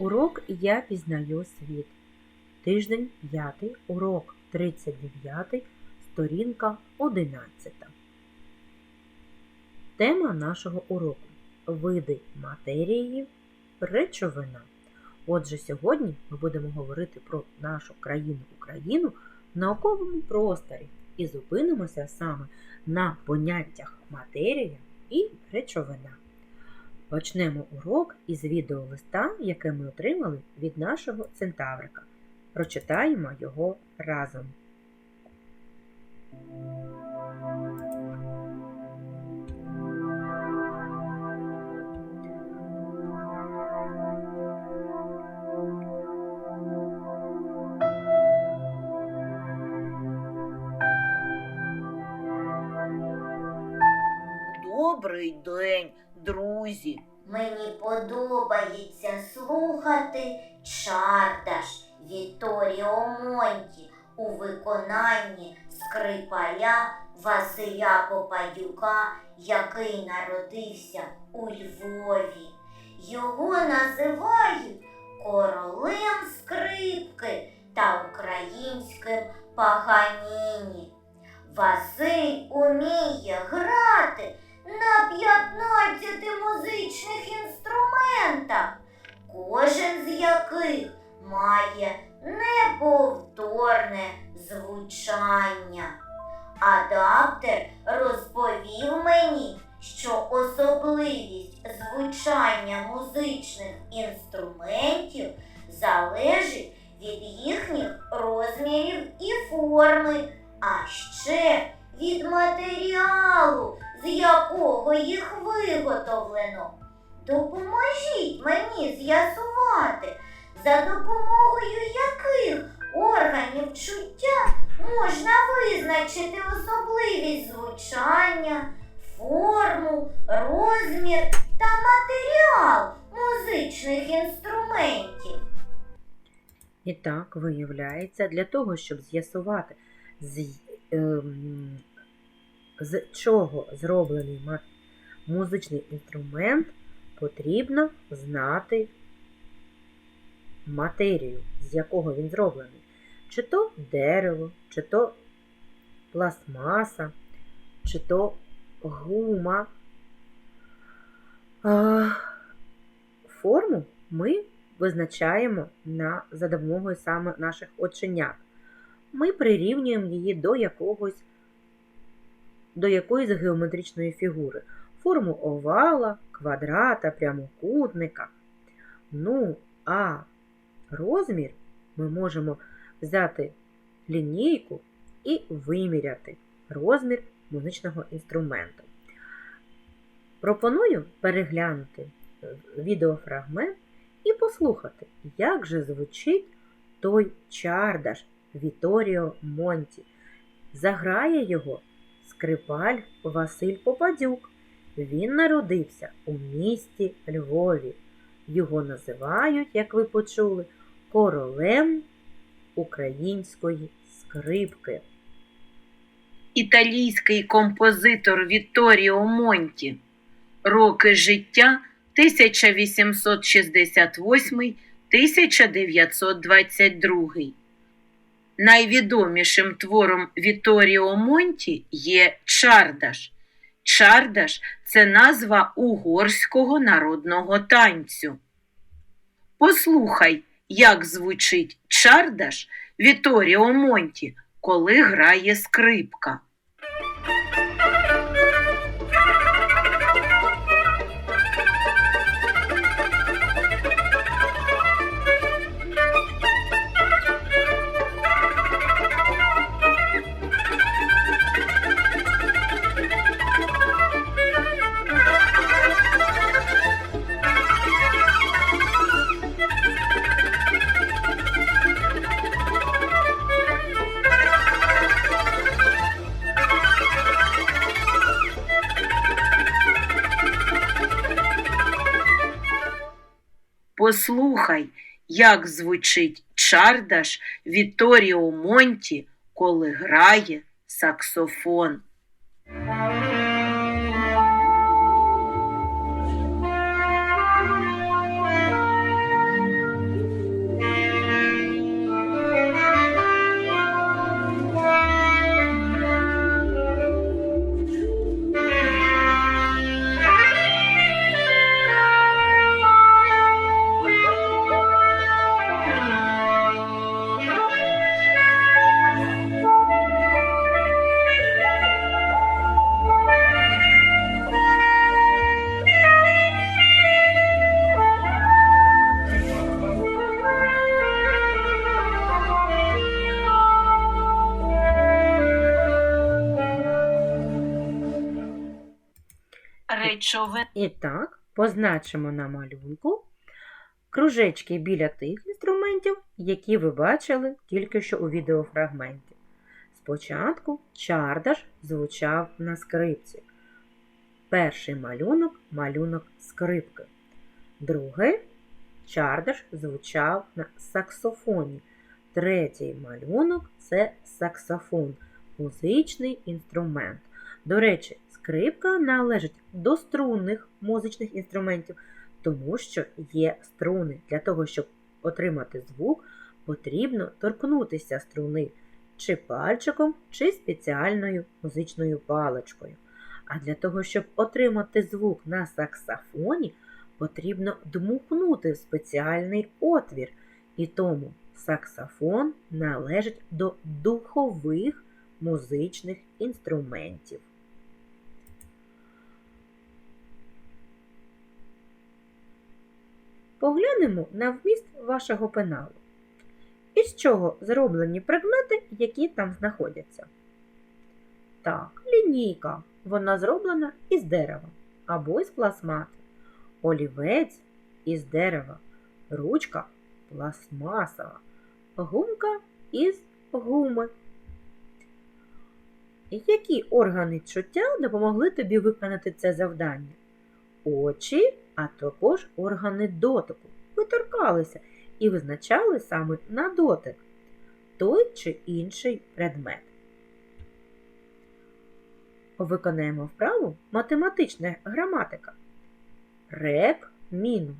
Урок Я пізнаю світ. Тиждень 5, урок 39, сторінка 11. Тема нашого уроку Види матерії, речовина. Отже, сьогодні ми будемо говорити про нашу країну Україну в науковому просторі і зупинимося саме на поняттях матерія і речовина. Почнемо урок із відеолиста, яке ми отримали від нашого центаврика. Прочитаємо його разом. Добрий день, друзі. Мені подобається слухати Чардаш Віторіо Монті у виконанні скрипаля Василя Попадюка, який народився у Львові. Його називають королем скрипки та українським Паганіні. З має неповторне звучання. Адаптер розповів мені, що особливість звучання музичних інструментів І так, виявляється, для того, щоб з'ясувати, з, ем, з чого зроблений музичний інструмент, потрібно знати матерію, з якого він зроблений. Чи то дерево, чи то пластмаса, чи то гума. Форму ми визначаємо на, за допомогою саме наших оченят. Ми прирівнюємо її до якогось до якоїсь геометричної фігури. Форму овала, квадрата, прямокутника. Ну, а розмір ми можемо взяти лінійку і виміряти розмір музичного інструменту. Пропоную переглянути відеофрагмент і послухати, як же звучить той чардаш Віторіо Монті. Заграє його скрипаль Василь Попадюк. Він народився у місті Львові. Його називають, як ви почули, королем української скрипки. Італійський композитор Вітторіо Монті. Роки життя 1868-1922. Найвідомішим твором Вітторіо Монті є Чардаш. Чардаш це назва угорського народного танцю. Послухай, як звучить Чардаш Віторіо Монті, коли грає скрипка. Послухай, як звучить чардаш Віторіо Монті, коли грає саксофон. Речовина. І так, позначимо на малюнку кружечки біля тих інструментів, які ви бачили тільки що у відеофрагменті. Спочатку чардаш звучав на скрипці. Перший малюнок малюнок скрипки. Другий чардаш звучав на саксофоні. Третій малюнок це саксофон, музичний інструмент. До речі, скрипка належить до струнних музичних інструментів, тому що є струни. Для того, щоб отримати звук, потрібно торкнутися струни чи пальчиком, чи спеціальною музичною паличкою. А для того, щоб отримати звук на саксофоні, потрібно дмухнути в спеціальний отвір. І тому саксофон належить до духових музичних інструментів. Поглянемо на вміст вашого пеналу. Із чого зроблені предмети, які там знаходяться? Так, лінійка. Вона зроблена із дерева або із пластмати. Олівець із дерева, ручка пластмасова, гумка із гуми. Які органи чуття допомогли тобі виконати це завдання? Очі, а також органи дотику. Ви торкалися і визначали саме на дотик той чи інший предмет. Виконаємо вправу математична граматика. Рек мінус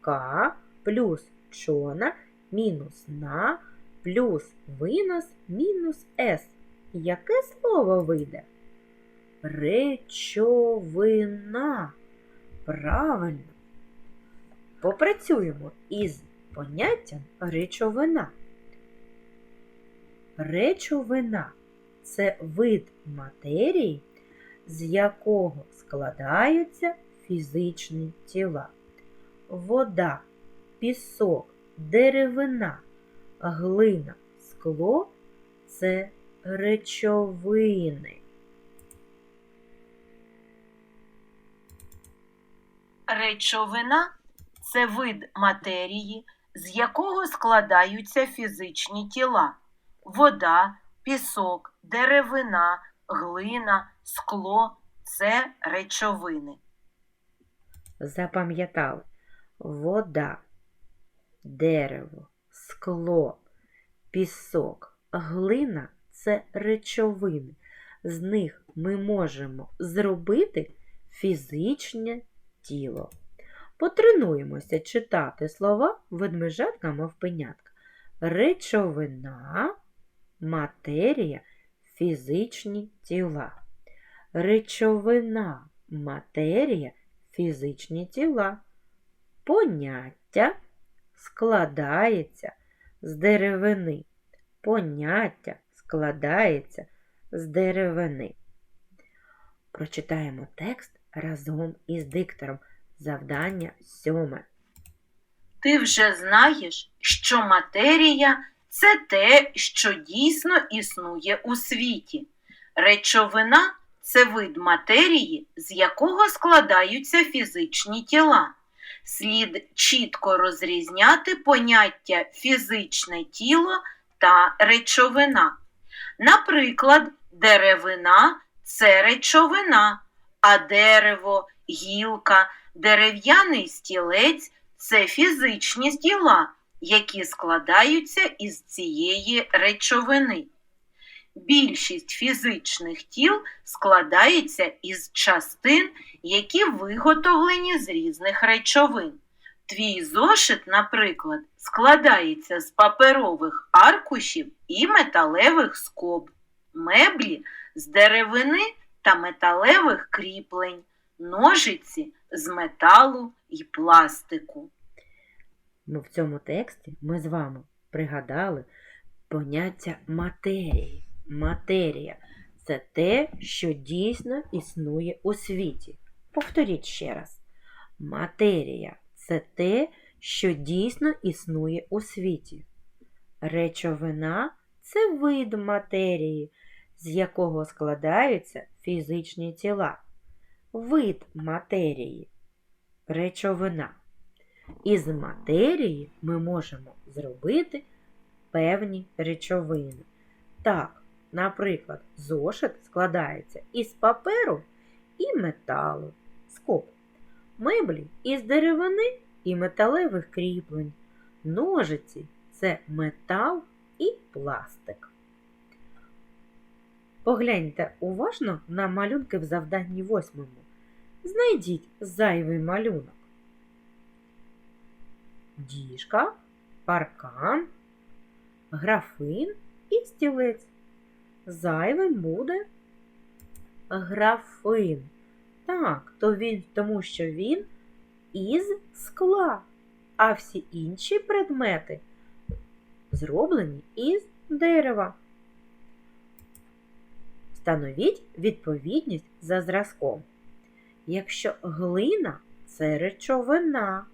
К плюс чона мінус на плюс винос мінус С. Яке слово вийде? Речовина. Правильно. Попрацюємо із поняттям речовина. Речовина це вид матерії, з якого складаються фізичні тіла. Вода, пісок, деревина, глина, скло це речовини. Речовина це вид матерії, з якого складаються фізичні тіла. Вода, пісок, деревина, глина, скло це речовини. Запам'ятали вода, дерево, скло, пісок, глина це речовини. З них ми можемо зробити фізичне тіло. Потренуємося читати слова ведмежатка мавпенятка. Речовина, матерія, фізичні тіла. Речовина, матерія, фізичні тіла. Поняття складається з деревини. Поняття складається з деревини. Прочитаємо текст разом із диктором. Завдання сьоме. Ти вже знаєш, що матерія це те, що дійсно існує у світі. Речовина це вид матерії, з якого складаються фізичні тіла. Слід чітко розрізняти поняття фізичне тіло та речовина. Наприклад, деревина це речовина, а дерево, гілка, дерев'яний стілець це фізичні тіла, які складаються із цієї речовини. Більшість фізичних тіл складається із частин, які виготовлені з різних речовин. Твій зошит, наприклад, складається з паперових аркушів і металевих скоб, меблі з деревини та металевих кріплень, ножиці з металу і пластику. Ну, в цьому тексті ми з вами пригадали поняття матерії. Матерія це те, що дійсно існує у світі. Повторіть ще раз. Матерія це те, що дійсно існує у світі. Речовина це вид матерії, з якого складаються фізичні тіла. вид матерії речовина. Із матерії ми можемо зробити певні речовини. Так, наприклад, зошит складається із паперу і металу, скоб, меблі із деревини і металевих кріплень, ножиці це метал і пластик. Погляньте уважно на малюнки в завданні восьмому. Знайдіть зайвий малюнок. Діжка, паркан, графин і стілець. Зайвим буде графин. Так, то він, тому що він із скла, а всі інші предмети зроблені із дерева. Встановіть відповідність за зразком. Якщо глина це речовина,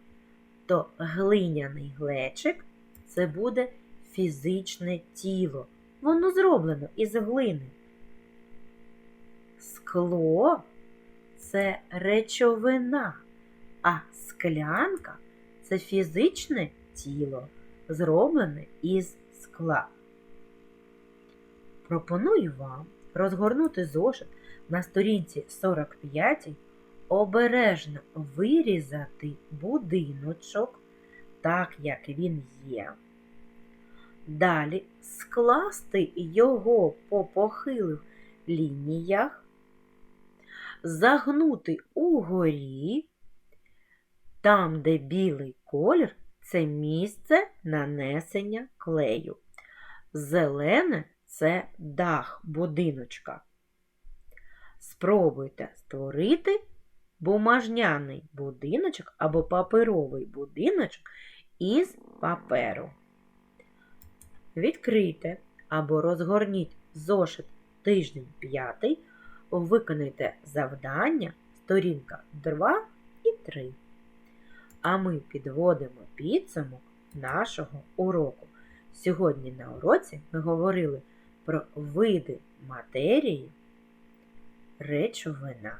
то глиняний глечик це буде фізичне тіло. Воно зроблено із глини. Скло це речовина, а склянка це фізичне тіло, зроблене із скла. Пропоную вам розгорнути зошит на сторінці 45, обережно вирізати будиночок, так як він є. Далі скласти його по похилих лініях, загнути угорі, там, де білий колір, це місце нанесення клею. Зелене це дах будиночка. Спробуйте створити бумажняний будиночок або паперовий будиночок із паперу. Відкрийте або розгорніть зошит тиждень 5, виконайте завдання сторінка 2 і 3. А ми підводимо підсумок нашого уроку. Сьогодні на уроці ми говорили про види матерії речовина.